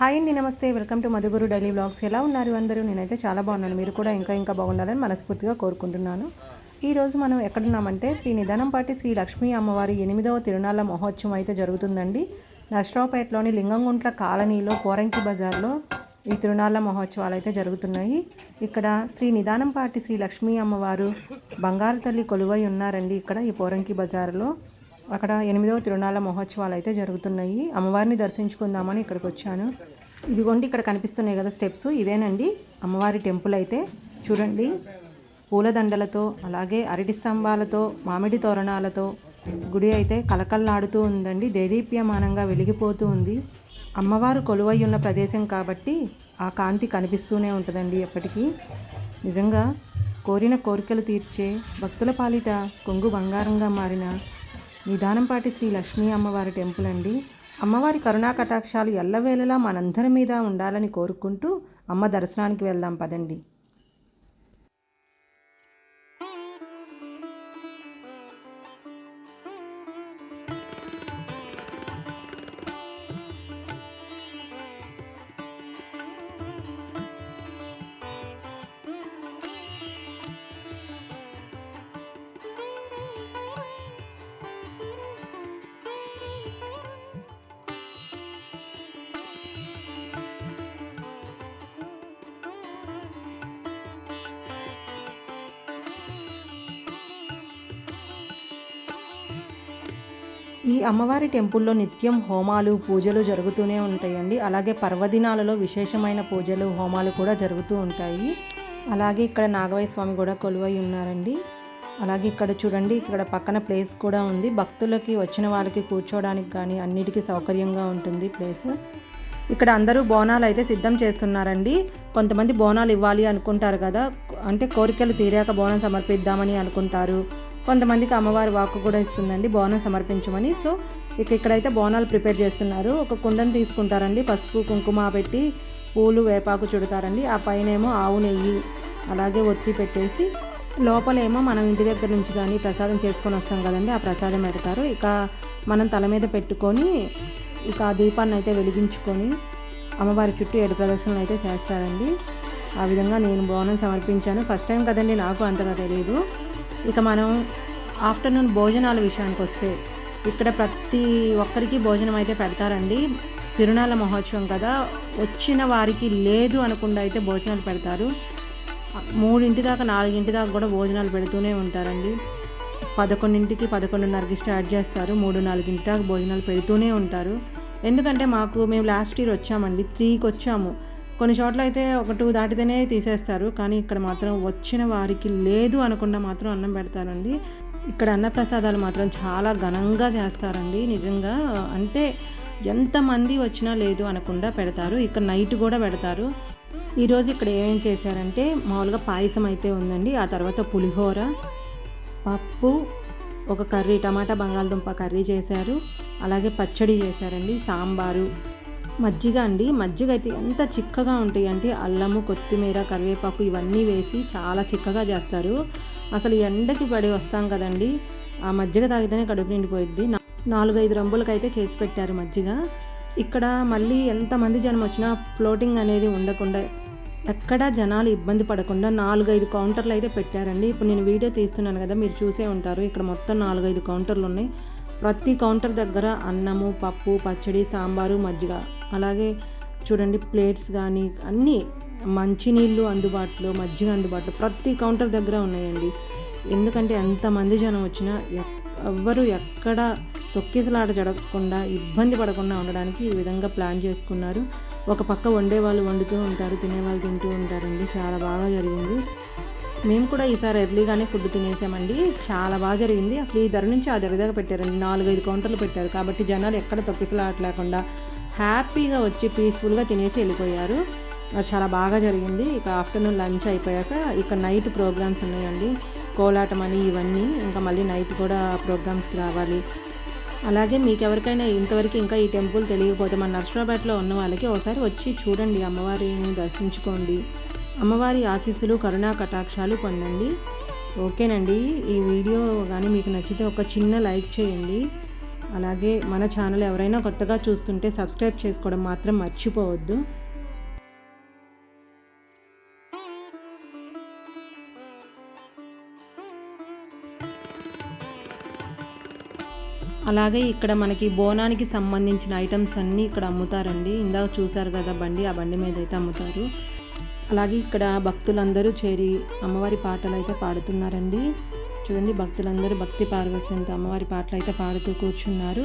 Hi అండి నమస్తే. Welcome to Madhuguru daily blogs ఎలా ఉన్నారు అందరూ? నేనైతే చాలా బాగున్నాను. మీరు కూడా ఇంకా ఇంకా బాగుండాలని మనస్ఫూర్తిగా కోరుకుంటున్నాను. ఈరోజు మనం ఎక్కడున్నామంటే శ్రీ నిదానంపాటి శ్రీ లక్ష్మీ అమ్మవారి ఎనిమిదవ తిరునాళ్ళ మహోత్సవం అయితే జరుగుతుందండి. నష్టరావుపేటలోని లింగంగుంట్ల కాలనీలో పోరంకి బజార్లో ఈ తిరునాళ్ళ మహోత్సవాలు అయితే జరుగుతున్నాయి. ఇక్కడ శ్రీ నిదానంపాటి శ్రీ లక్ష్మీ అమ్మవారు బంగారు తల్లి కొలువై ఉన్నారండి ఇక్కడ ఈ పోరంకి బజార్లో. అక్కడ ఎనిమిదవ తిరునాళ్ళ మహోత్సవాలు అయితే జరుగుతున్నాయి. అమ్మవారిని దర్శించుకుందామని ఇక్కడికి వచ్చాను ఇదిగోండి ఇక్కడ కనిపిస్తున్నాయి కదా స్టెప్స్. ఇదేనండి అమ్మవారి టెంపుల్ అయితే. చూడండి పూలదండలతో అలాగే అరటి స్తంభాలతో మామిడి తోరణాలతో గుడి అయితే కలకల్లాడుతూ ఉందండి. దేదీప్యమానంగా వెలిగిపోతూ ఉంది. అమ్మవారు కొలువై ఉన్న ప్రదేశం కాబట్టి ఆ కాంతి కనిపిస్తూనే ఉంటుందండి ఎప్పటికీ. నిజంగా కోరిన కోరికలు తీర్చే భక్తుల పాలిట కొంగు బంగారంగా మారిన నిదానంపాటి శ్రీ లక్ష్మీ అమ్మవారి టెంపుల్ అండి. అమ్మవారి కరుణా కటాక్షాలు ఎల్లవేళలా మనందరి మీద ఉండాలని కోరుకుంటూ అమ్మ దర్శనానికి వెళ్దాం పదండి. ఈ అమ్మవారి టెంపుల్లో నిత్యం హోమాలు పూజలు జరుగుతూనే ఉంటాయండి. అలాగే పర్వదినాలలో విశేషమైన పూజలు హోమాలు కూడా జరుగుతూ ఉంటాయి. అలాగే ఇక్కడ నాగవయ్య స్వామి కూడా కొలువై ఉన్నారండి. అలాగే ఇక్కడ చూడండి ఇక్కడ పక్కన ప్లేస్ కూడా ఉంది. భక్తులకి వచ్చిన వాళ్ళకి కూర్చోవడానికి కానీ అన్నిటికీ సౌకర్యంగా ఉంటుంది ప్లేస్. ఇక్కడ అందరూ బోనాలు అయితే సిద్ధం చేస్తున్నారండి. కొంతమంది బోనాలు ఇవ్వాలి అనుకుంటారు కదా. అంటే కోరికలు తీరాక బోనం సమర్పిద్దామని అనుకుంటారు. కొంతమందికి అమ్మవారి వాక్కు కూడా ఇస్తుందండి. బోనం సమర్పించమని. సో ఇక ఇక్కడైతే బోనాలు ప్రిపేర్ చేస్తున్నారు. ఒక కుండను తీసుకుంటారండి. పసుపు కుంకుమ పెట్టి పూలు వేపాకు చుడతారండి. ఆ పైనేమో ఆవు నెయ్యి అలాగే ఒత్తి పెట్టేసి లోపలేమో మనం ఇంటి దగ్గర నుంచి కానీ ప్రసాదం చేసుకొని వస్తాం కదండి. ఆ ప్రసాదం పెడతారు. ఇక మనం తల మీద పెట్టుకొని ఇక ఆ దీపాన్ని అయితే వెలిగించుకొని అమ్మవారి చుట్టూ ఏడు ప్రదక్షిణలు అయితే చేస్తారండి. ఆ విధంగా నేను బోనం సమర్పించాను. ఫస్ట్ టైం కదండి నాకు అంతగా తెలియదు ఇక మనం ఆఫ్టర్నూన్ భోజనాల విషయానికి వస్తే ఇక్కడ ప్రతి ఒక్కరికి భోజనం అయితే పెడతారండి. తిరునాళ్ళ మహోత్సవం కదా. వచ్చిన వారికి లేదు అనకుండా అయితే భోజనాలు పెడతారు. మూడింటి దాకా నాలుగింటి దాకా కూడా భోజనాలు పెడుతూనే ఉంటారండి. పదకొండింటికి పదకొండున్నరకి స్టార్ట్ చేస్తారు. మూడు నాలుగింటి దాకా భోజనాలు పెడుతూనే ఉంటారు. ఎందుకంటే మాకు మేము లాస్ట్ ఇయర్ వచ్చామండి. త్రీకి వచ్చాము. కొన్ని చోట్ల అయితే ఒక టూ దాటితేనే తీసేస్తారు కానీ ఇక్కడ మాత్రం వచ్చిన వారికి లేదు అనకుండా మాత్రం అన్నం పెడతారండి. ఇక్కడ అన్నప్రసాదాలు మాత్రం చాలా ఘనంగా చేస్తారండి నిజంగా. అంటే ఎంతమంది వచ్చినా లేదు అనకుండా పెడతారు ఇక్కడ నైట్ కూడా పెడతారు. ఈరోజు ఇక్కడ ఏం చేశారంటే మామూలుగా పాయసం అయితే ఉందండి ఆ తర్వాత పులిహోర పప్పు ఒక కర్రీ టమాటా బంగాళదుంప కర్రీ చేశారు అలాగే పచ్చడి చేశారండి సాంబారు. మజ్జిగ అండి. మజ్జిగ అయితే ఎంత చిక్కగా ఉంటాయి అంటే అల్లము కొత్తిమీర కరివేపాకు ఇవన్నీ వేసి చాలా చిక్కగా చేస్తారు. అసలు ఎండకి పడి వస్తాం కదండి. ఆ మజ్జిగ తాగితేనే కడుపు నిండిపోయింది నాలుగైదు రంబులకైతే చేసి పెట్టారు మజ్జిగ. ఇక్కడ మళ్ళీ ఎంతమంది జనం వచ్చినా ఫ్లోటింగ్ అనేది ఉండకుండా ఎక్కడా జనాలు ఇబ్బంది పడకుండా నాలుగైదు కౌంటర్లు అయితే పెట్టారండి. ఇప్పుడు నేను వీడియో తీస్తున్నాను కదా మీరు చూసే ఉంటారు. ఇక్కడ మొత్తం నాలుగైదు కౌంటర్లు ఉన్నాయి. ప్రతి కౌంటర్ దగ్గర అన్నము పప్పు పచ్చడి సాంబారు మజ్జిగ. అలాగే చూడండి ప్లేట్స్ కానీ అన్నీ మంచినీళ్ళు అందుబాటులో మజ్జిగ అందుబాటులో ప్రతి కౌంటర్ దగ్గర ఉన్నాయండి. ఎందుకంటే ఎంతమంది జనం వచ్చినా ఎవ్వరు ఎక్కడ తొక్కిసలాట జరగకుండా ఇబ్బంది పడకుండా ఉండడానికి ఈ విధంగా ప్లాన్ చేసుకున్నారు. ఒక పక్క వండే వాళ్ళు వండుతూ ఉంటారు తినేవాళ్ళు తింటూ ఉంటారండి. చాలా బాగా జరిగింది. మేము కూడా ఈసారి ఎర్లీగానే ఫుడ్ తినేసామండి. చాలా బాగా జరిగింది. అసలు ఈ ధర నుంచి ఆ ధర దాకా పెట్టారండి. నాలుగైదు కౌంటర్లు పెట్టారు. కాబట్టి జనాలు ఎక్కడ తొక్కిసలాట లేకుండా హ్యాపీగా వచ్చి పీస్ఫుల్గా తినేసి వెళ్ళిపోయారు. చాలా బాగా జరిగింది. ఇక ఆఫ్టర్నూన్ లంచ్ అయిపోయాక ఇక నైట్ ప్రోగ్రామ్స్ ఉన్నాయండి. కోలాటం అని ఇవన్నీ. ఇంకా మళ్ళీ నైట్ కూడా ప్రోగ్రామ్స్కి రావాలి. అలాగే మీకు ఎవరికైనా ఇంతవరకు ఇంకా ఈ టెంపుల్ తెలియకపోతే మన నర్సరాబాద్లో ఉన్న వాళ్ళకి ఒకసారి వచ్చి చూడండి అమ్మవారిని దర్శించుకోండి. అమ్మవారి ఆశీస్సులు కరుణా కటాక్షాలు పొందండి. ఓకేనండి. ఈ వీడియో కానీ మీకు నచ్చితే ఒక చిన్న లైక్ చేయండి. అలాగే మన ఛానల్ ఎవరైనా కొత్తగా చూస్తుంటే సబ్స్క్రైబ్ చేసుకోవడం మాత్రం మర్చిపోవద్దు. అలాగే ఇక్కడ మనకి బోనానికి సంబంధించిన ఐటమ్స్ అన్నీ ఇక్కడ అమ్ముతారండి. ఇందాక చూసారు కదా బండి ఆ బండి మీద అయితే అమ్ముతారు. అలాగే ఇక్కడ భక్తులందరూ చేరి అమ్మవారి పాటలు అయితే పాడుతున్నారండి. చూడండి. భక్తులందరూ భక్తి పార్వశ్యంతో అమ్మవారి పాటలు అయితే పాడుతూ కూర్చున్నారు.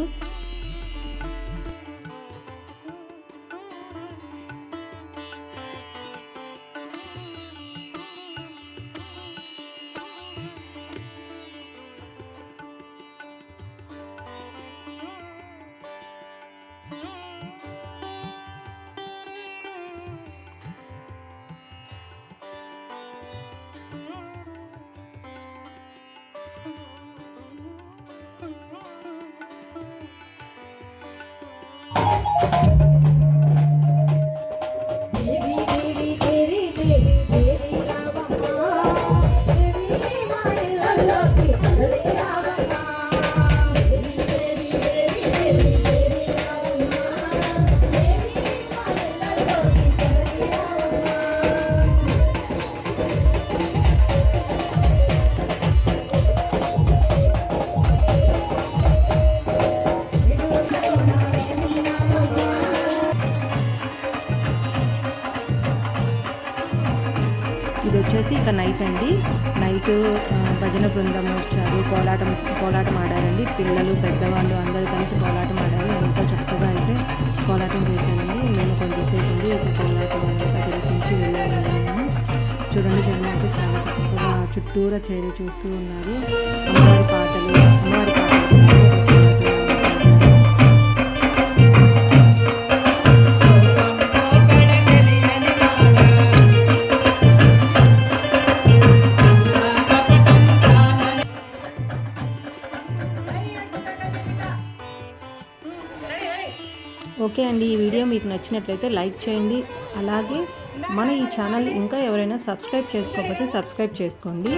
Hallelujah. నైట్ నైట్ భజన బృందం వచ్చారు. కోలాటం కోలాటం ఆడారండి. పిల్లలు పెద్దవాళ్ళు అందరూ కలిసి కోలాటం ఆడారు. ఎంతో చక్కగా అయితే కోలాటం చేశానండి నేను కొంచెంసేపు ఉండి కోలాటం అంతా వెళ్ళాను చూడండి జనం అయితే చాలా చక్కగా చుట్టూరా చేరి చూస్తూ ఉన్నారు. అమ్మవారి పాటలు అమ్మవారి పాటలు. మీకు నచ్చినట్లయితే లైక్ చేయండి. అలాగే మన ఈ ఛానల్ ఇంకా ఎవరైనా సబ్స్క్రైబ్ చేసుకోకపోతే సబ్స్క్రైబ్ చేసుకోండి.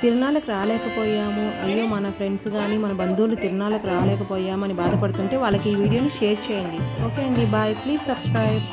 తిరునాళ్ళకి రాలేకపోయాము. అయ్యో మన ఫ్రెండ్స్ కానీ మన బంధువులు తిరునాళ్ళకి రాలేకపోయామని బాధపడుతుంటే వాళ్ళకి ఈ వీడియోని షేర్ చేయండి. ఓకే అండి బాయ్. Please subscribe.